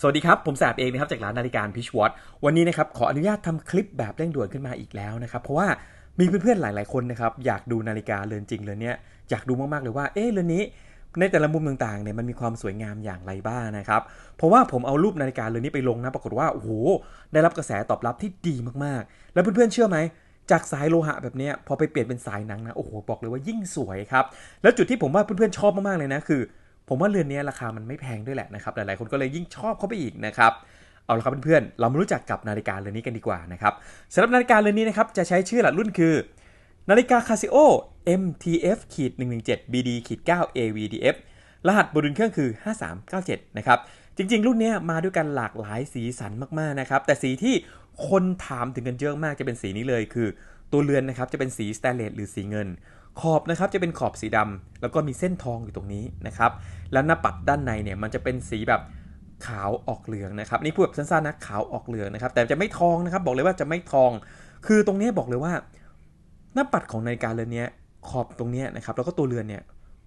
สวัสดีครับ ผมแสบเองนะครับจากร้านนาฬิกาพิชวอตวันนี้นะครับขออนุญาตทำคลิปแบบเร่งด่วนขึ้นมาอีกแล้วนะครับ เพราะว่ามีเพื่อนๆหลายๆคนนะครับอยากดูนาฬิกาเรือนจริงเรือนนี้อยากดูมากๆเลยว่าเอ๊ะเรือนนี้ในแต่ละมุมต่างๆเนี่ยมันมีความสวยงามอย่างไรบ้างนะครับ เพราะว่าผมเอารูปนาฬิกาเรือนนี้ไปลงนะปรากฏว่าโอ้โหได้รับกระแสตอบรับที่ดีมากๆ แล้วเพื่อนๆเชื่อไหมจากสายโลหะแบบนี้พอไปเปลี่ยนเป็นสายหนังนะโอ้โหบอกเลยว่ายิ่งสวยครับแล้วจุดที่ผมว่าเพื่อนๆชอบมากๆเลยนะคือ ผมว่าเรือนนี้ราคามันไม่แพงด้วยแหละนะครับ หลายๆคนก็เลยยิ่งชอบเข้าไปอีกนะครับ เอาละครับเพื่อนๆ เรามารู้จักกับนาฬิกาเรือนนี้กันดีกว่านะครับสำหรับนาฬิกาเรือนนี้นะครับ จะใช้ชื่อหลักรุ่นคือ นาฬิกา Casio MTF 117 BD 9 AVDF รหัสบนเครื่องคือ 5397 นะครับ จริงๆ รุ่นนี้มาด้วยกันหลากหลายสีสันมากๆ นะครับ แต่สีที่คนถามถึงกันเยอะมากจะเป็นสีนี้เลยคือ ตัวเรือนนะครับจะเป็นสีสแตนเลสหรือสีเงิน ขอบนะครับจะเป็นขอบสีดำแล้วก็มีเส้นทองอยู่ตรงนี้นะครับ แล้วหน้าปัดด้านในเนี่ยมันจะเป็นสีแบบขาวออกเหลืองนะครับนี่พูดแบบสั้นๆนะขาวออกเหลืองนะครับ แต่จะไม่ทองนะครับ บอกเลยว่าจะไม่ทอง คือตรงนี้บอกเลยว่า หน้าปัดของนาฬิกาเรือนนี้ขอบตรงนี้นะครับแล้วก็ตัวเรือนเนี่ย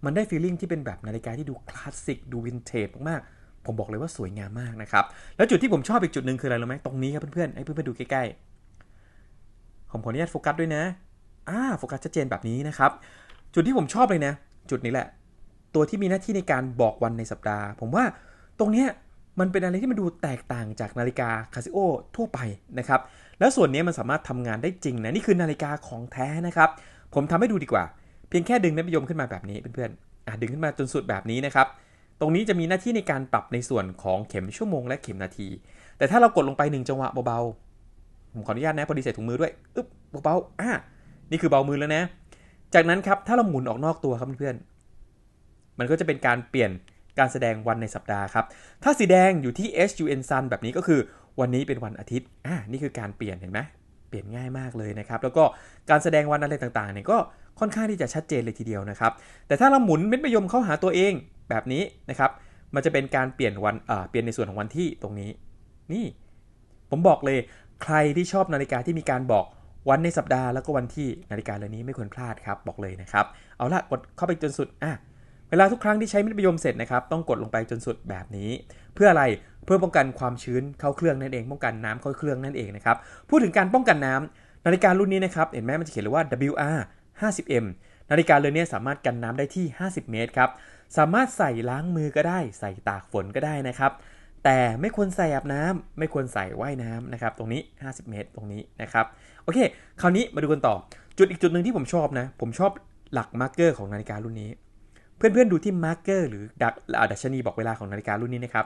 มันได้ฟีลลิ่งที่เป็นแบบนาฬิกาที่ดูคลาสสิกดูวินเทจมากๆผมบอกเลยว่าสวยงามมากนะครับ แล้วจุดที่ผมชอบอีกจุดหนึ่งคืออะไรรู้ไหมตรงนี้ครับเพื่อนๆให้เพื่อนๆดูใกล้ๆผมขออนุญาตโฟกัสด้วยนะ อ่าโฟกัสชัดเจนแบบนี้นะครับ จุดที่ผมชอบเลยนะ จุดนี้แหละ ตัวที่มีหน้าที่ในการบอกวันในสัปดาห์ ผมว่าตรงเนี้ยมันเป็นอะไรที่มันดูแตกต่างจากนาฬิกาคาซิโอทั่วไปนะครับ แล้วส่วนนี้มันสามารถทำงานได้จริงนะ นี่คือนาฬิกาของแท้นะครับ ผมทำให้ดูดีกว่า เพียงแค่ดึงนับยมขึ้นมาแบบนี้เพื่อนๆอะดึงขึ้นมาจนสุดแบบนี้นะครับ ตรงนี้จะมีหน้าที่ในการปรับในส่วนของเข็มชั่วโมงและเข็มนาที แต่ถ้าเรากดลงไปหนึ่งจังหวะเบาๆ ผมขออนุญาตนะพอดีใส่ถุงมือด้วย อึ๊บเบาๆอะ นี่คือเบามือแล้วนะ จากนั้นครับถ้าเราหมุนออกนอกตัวครับเพื่อนๆ มันก็จะเป็นการเปลี่ยนการแสดงวันในสัปดาห์ครับ ถ้าสีแดงอยู่ที่ SUN Sun แบบนี้ก็คือวันนี้เป็นวันอาทิตย์ อ่า นี่คือการเปลี่ยนเห็นไหมเปลี่ยนง่ายมากเลยนะครับ แล้วก็การแสดงวันอะไรต่างๆเนี่ยก็ค่อนข้างที่จะชัดเจนเลยทีเดียวนะครับ แต่ถ้าเราหมุนเม็ดมะยมเข้าหาตัวเองแบบนี้นะครับ มันจะเป็นการเปลี่ยนวัน เอ่อ เปลี่ยนในส่วนของวันที่ตรงนี้ นี่ ผมบอกเลย ใครที่ชอบนาฬิกาที่มีการบอก วันในสัปดาห์แล้วก็วันที่นาฬิกาเรือนนี้ไม่ควรพลาดครับบอกเลยนะครับ เอาละกดเข้าไปจนสุดอะเวลาทุกครั้งที่ใช้มิตรประยมเสร็จนะครับต้องกดลงไปจนสุดแบบนี้ เพื่ออะไรเพื่อป้องกันความชื้นเข้าเครื่องนั่นเอง ป้องกันน้ำเข้าเครื่องนั่นเองนะครับพูดถึงการป้องกันน้ำนาฬิการุ่นนี้นะครับเห็นไหมมันจะเขียนเลยว่า WR 50M นาฬิกาเรือนนี้สามารถกันน้ำได้ที่ 50 เมตรครับสามารถใส่ล้างมือก็ได้ ใส่ตากฝนก็ได้นะครับแต่ไม่ควรใส่อาบน้ำไม่ควรใส่ว่ายน้ำนะครับตรงนี้ 50 เมตรตรงนี้นะครับ โอเค คราวนี้มาดูกันต่อ จุดอีกจุดหนึ่งที่ผมชอบนะ ผมชอบหลักมาร์กเกอร์ของนาฬิการุ่นนี้ เพื่อนๆดูที่มาร์กเกอร์หรือดักดัชนีบอกเวลาของนาฬิการุ่นนี้นะครับ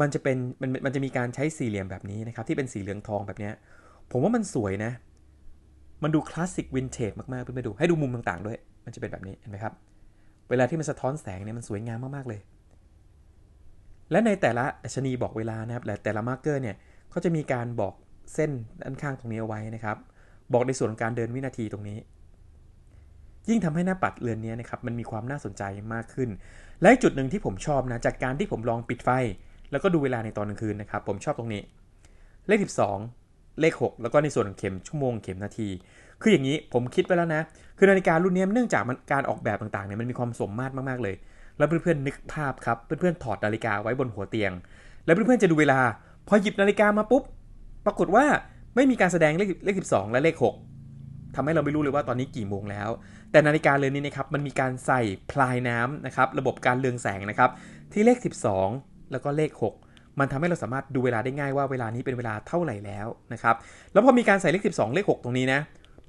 มันจะเป็นมันมันจะมีการใช้สี่เหลี่ยมแบบนี้นะครับ ที่เป็นสีเหลืองทองแบบนี้ ผมว่ามันสวยนะ มันดูคลาสสิกวินเทจมากๆเพื่อนๆดู ให้ดูมุมต่างๆด้วย มันจะเป็นแบบนี้เห็นไหมครับ เวลาที่มันสะท้อนแสงเนี่ยมันสวยงามมากๆเลย และในแต่ละดัชนีบอกเวลานะครับและแต่ละมาร์กเกอร์เนี่ยเขาจะมีการบอกเส้นด้านข้างตรงนี้เอาไว้นะครับ บอกในส่วนของการเดินวินาทีตรงนี้ ยิ่งทำให้หน้าปัดเรือนนี้นะครับมันมีความน่าสนใจมากขึ้น และจุดหนึ่งที่ผมชอบนะจากการที่ผมลองปิดไฟ แล้วก็ดูเวลาในตอนกลางคืนนะครับ ผมชอบตรงนี้ เลข 12 เลข 6 แล้วก็ในส่วนของเข็มชั่วโมงเข็มนาที คืออย่างนี้ผมคิดไว้แล้วนะ คือนาฬิการุ่นนี้เนื่องจากมันการออกแบบต่างๆเนี่ยมันมีความสมมาตรมากๆเลย แล้วเพื่อนๆนึกภาพครับเพื่อนๆถอดนาฬิกาไว้บนหัวเตียง แล้วเพื่อนๆจะดูเวลา พอหยิบนาฬิกามาปุ๊บปรากฏว่า ไม่มีการแสดงเลขเลข12และเลข 6ทำให้เราไม่รู้เลยว่าตอนนี้กี่โมงแล้ว แต่นาฬิกาเรือนนี้นะครับมันมีการใส่พลายน้ำนะครับระบบการเรืองแสงนะครับที่เลข 12 แล้วก็เลข 6 มันทำให้เราสามารถดูเวลาได้ง่ายว่าเวลานี้เป็นเวลาเท่าไหร่แล้วนะครับแล้วพอมีการใส่เลข 12 เลข 6 ตรงนี้นะ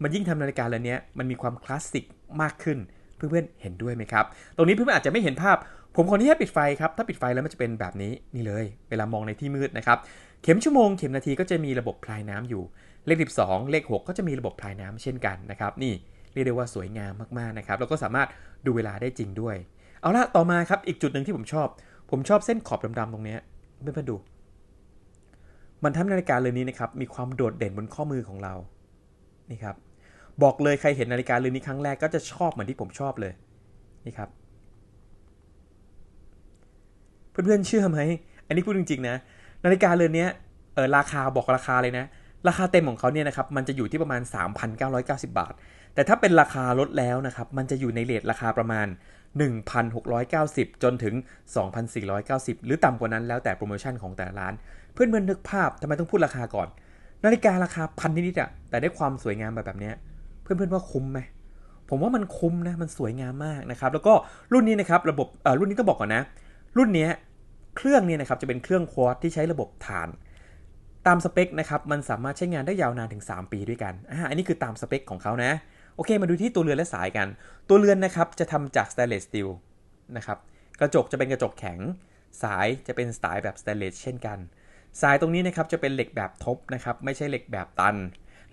มันยิ่งทำนาฬิกาเรือนนี้มันมีความคลาสสิกมากขึ้นเพื่อนๆเห็นด้วยไหมครับ ตรงนี้เพื่อนๆอาจจะไม่เห็นภาพ ผมขออนุญาตปิดไฟครับ ถ้าปิดไฟแล้วมันจะเป็นแบบนี้นี่เลย เวลามองในที่มืดนะครับ เข็มชั่วโมงเข็มนาทีก็จะมีระบบพลายน้ำอยู่ เลข 12 เลข 6 ก็จะมีระบบพลายน้ำเช่นกันนะครับ นี่เรียกได้ว่าสวยงามมากๆนะครับ แล้วก็สามารถดูเวลาได้จริงด้วย เอาละต่อมาครับ อีกจุดหนึ่งที่ผมชอบ ผมชอบเส้นขอบดำๆตรงนี้เพื่อนๆดู มันทำนาฬิกาเรือนนี้นะครับ มีความโดดเด่นบนข้อมือของเรา นี่ครับ บอกเลยใครเห็นนาฬิกาเรือนนี้ครั้งแรกก็จะชอบเหมือนที่ผมชอบเลย นี่ครับ เพื่อนๆเชื่อไหม อันนี้พูดจริงๆนะ นาฬิกาเรือนนี้เออราคาบอกราคาเลยนะ ราคาเต็มของเขาเนี่ยนะครับ มันจะอยู่ที่ประมาณ 3,990 บาท แต่ถ้าเป็นราคาลดแล้วนะครับ มันจะอยู่ในเลทราคาประมาณ 1,690 จนถึง 2,490 หรือต่ำกว่านั้นแล้วแต่โปรโมชั่นของแต่ละร้าน เพื่อนๆนึกภาพทำไมต้องพูดราคาก่อน นาฬิการาคาพันนิดๆอะแต่ได้ความสวยงามแบบแบบนี้เพื่อนๆว่าคุ้มไหมผมว่ามันคุ้มนะ มันสวยงามมากนะครับ แล้วก็รุ่นนี้นะครับ ระบบเอ่อรุ่นนี้ต้องบอกก่อนนะ รุ่นเนี้ย เครื่องเนี่ยนะครับจะเป็นเครื่องควอตที่ใช้ระบบฐาน ตามสเปคนะครับมันสามารถใช้งานได้ยาวนานถึง 3 ปีด้วยกันอ่าอันนี้คือตามสเปคของเขานะโอเค มาดูที่ตัวเรือนและสายกัน ตัวเรือนนะครับจะทำจากสแตนเลสสตีลนะครับกระจกจะเป็นกระจกแข็ง สายจะเป็นสายแบบสแตนเลสเช่นกัน สายตรงนี้นะครับจะเป็นเหล็กแบบทบนะครับไม่ใช่เหล็กแบบตัน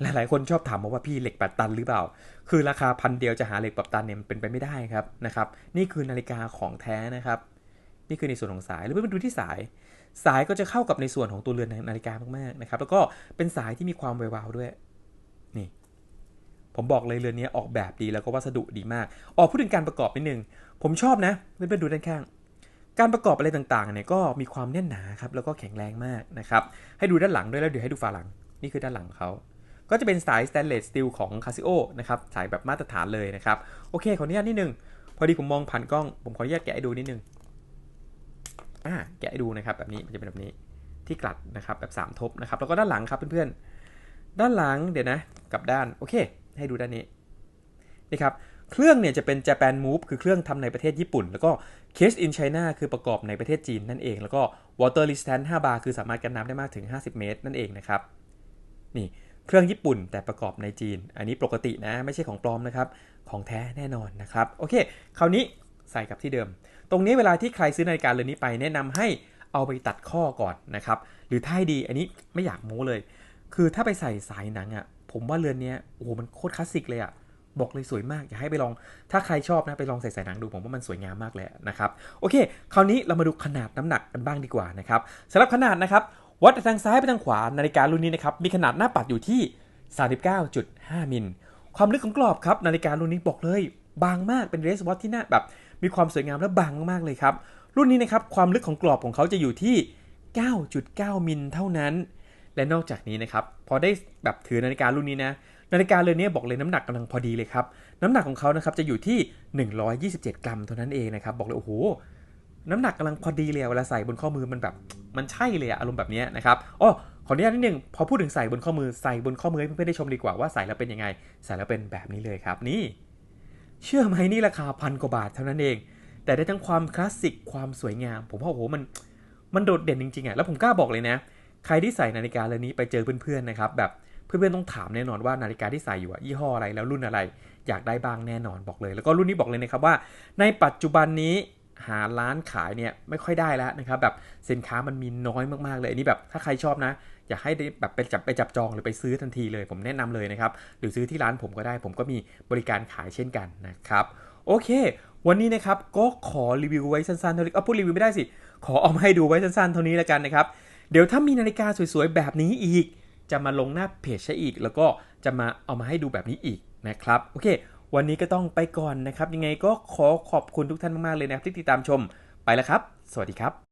หลาย ๆ คนชอบถามมาว่าพี่เหล็กแบบตันหรือเปล่า คือราคาพันเดียวจะหาเหล็กแบบตันเนี่ยมันเป็นไปไม่ได้ครับนะครับนี่คือนาฬิกาของแท้นะครับ นี่คือในส่วนของสายแล้วมาดูที่สาย สายก็จะเข้ากับในส่วนของตัวเรือนนาฬิกามากๆนะครับ แล้วก็เป็นสายที่มีความแววๆด้วย นี่ ผมบอกเลยเรือนนี้ออกแบบดีแล้วก็วัสดุดีมาก ออกพูดถึงการประกอบนิดนึง ผมชอบนะ เพื่อนๆดูด้านข้าง การประกอบอะไรต่างๆเนี่ยก็มีความแน่นหนาครับ แล้วก็แข็งแรงมากนะครับ ให้ดูด้านหลังด้วยแล้วเดี๋ยวให้ดูฝาหลัง นี่คือด้านหลังเขาก็จะเป็นสายสแตนเลสสตีลของ Casio นะครับ สายแบบมาตรฐานเลยนะครับ โอเค ขออนุญาตนิดนึง พอดีผมมองผ่านกล้อง ผมขออนุญาตแกะให้ดูนิดนึง อ่าแกะดูนะครับแบบนี้มันจะเป็นแบบนี้ที่กลัดนะครับแบบ 3 ทบนะครับแล้วก็ด้านหลังครับเพื่อนๆด้านหลังเดี๋ยวนะกลับด้านโอเค ให้ดูด้านนี้นี่ครับเครื่องเนี่ยจะเป็น Japan Move คือเครื่องทำในประเทศญี่ปุ่น แล้วก็ Case in China คือประกอบในประเทศจีนนั่นเอง แล้วก็ Water Resistant 5 บาร์คือสามารถกันน้ำได้มากถึง 50 เมตร นั่นเองนะครับนี่เครื่องญี่ปุ่นแต่ประกอบในจีน อันนี้ปกตินะไม่ใช่ของปลอมนะครับ ของแท้แน่นอนนะครับ โอเค คราวนี้ใส่กลับที่เดิม ตรงนี้เวลาที่ใครซื้อนาฬิกาเรือนนี้ไป แนะนำให้เอาไปตัดข้อก่อนนะครับ หรือถ้าให้ดีอันนี้ไม่อยากโม้เลย คือถ้าไปใส่สายหนังอะ่ะ ผมว่าเรือนนี้โอ้โหมันโคตรคลาสสิกเลยอะ่ะบอกเลยสวยมาก อยากให้ไปลอง ถ้าใครชอบนะไปลองใส่สายหนังดูผมว่ามันสวยงามมากเลยนะครับ โอเค คราวนี้เรามาดูขนาดน้ำหนักกันบ้างดีกว่านะครับสำหรับขนาดนะครับวัดจากทางซ้ายไปทางขวานาฬิการุ่นนี้นะครับมีขนาดหน้าปัดอยู่ที่ 39.5 มิล ความลึกของกรอบครับนาฬิการุ่นนี้บอกเลย บางมากเป็นเรสวอทที่หน้าแบบ มีความสวยงามและบางมากๆเลยครับ รุ่นนี้นะครับความลึกของกรอบของเขาจะอยู่ที่ 9.9 มิลเท่านั้น และนอกจากนี้นะครับพอได้แบบถือนาฬิการุ่นนี้นะนาฬิกาเรือนนี้บอกเลยน้ำหนักกำลังพอดีเลยครับน้ำหนักของเขานะครับจะอยู่ที่ 127 กรัมเท่านั้นเองนะครับบอกเลยโอ้โหน้ำหนักกำลังพอดีเลยเวลาใส่บนข้อมือมันแบบมันใช่เลยอารมณ์แบบนี้นะครับอ๋อขออนุญาตนิดนึงพอพูดถึงใส่บนข้อมือใส่บนข้อมือให้เพื่อนๆได้ชมดีกว่าว่าใส่แล้วเป็นยังไง ใส่แล้วเป็นแบบนี้เลยครับนี่ เชื่อไหมนี่ราคาพันกว่าบาทเท่านั้นเอง แต่ได้ทั้งความคลาสสิกความสวยงาม ผมว่าโอ้โหมันมันโดดเด่นจริงๆอะแล้วผมกล้าบอกเลยนะ ใครที่ใส่นาฬิกาเรือนนี้ไปเจอเพื่อนๆนะครับแบบเพื่อนๆต้องถามแน่นอนว่านาฬิกาที่ใส่อยู่อะยี่ห้ออะไรแล้วรุ่นอะไร อยากได้บ้างแน่นอนบอกเลย แล้วก็รุ่นนี้บอกเลยนะครับว่า ในปัจจุบันนี้ หาร้านขายเนี่ยไม่ค่อยได้แล้วนะครับแบบสินค้ามันมีน้อยมากๆเลยอันนี้แบบถ้าใครชอบนะ อยากให้แบบไปจับไปจับจองหรือไปซื้อทันทีเลย ผมแนะนำเลยนะครับหรือซื้อที่ร้านผมก็ได้ ผมก็มีบริการขายเช่นกันนะครับโอเค วันนี้นะครับก็ขอรีวิวไว้สั้นๆเท่านี้เอาพูดรีวิวไม่ได้สิ ขอเอามาให้ดูไว้สั้นๆเท่านี้แล้วกันนะครับเดี๋ยวถ้ามีนาฬิกาสวยๆแบบนี้อีก จะมาลงหน้าเพจใช้อีก แล้วก็จะมาเอามาให้ดูแบบนี้อีกนะครับโอเค วันนี้ก็ต้องไปก่อนนะครับ ยังไงก็ขอขอบคุณทุกท่านมากๆเลยนะครับที่ติดตามชมไปแล้วครับ สวัสดีครับ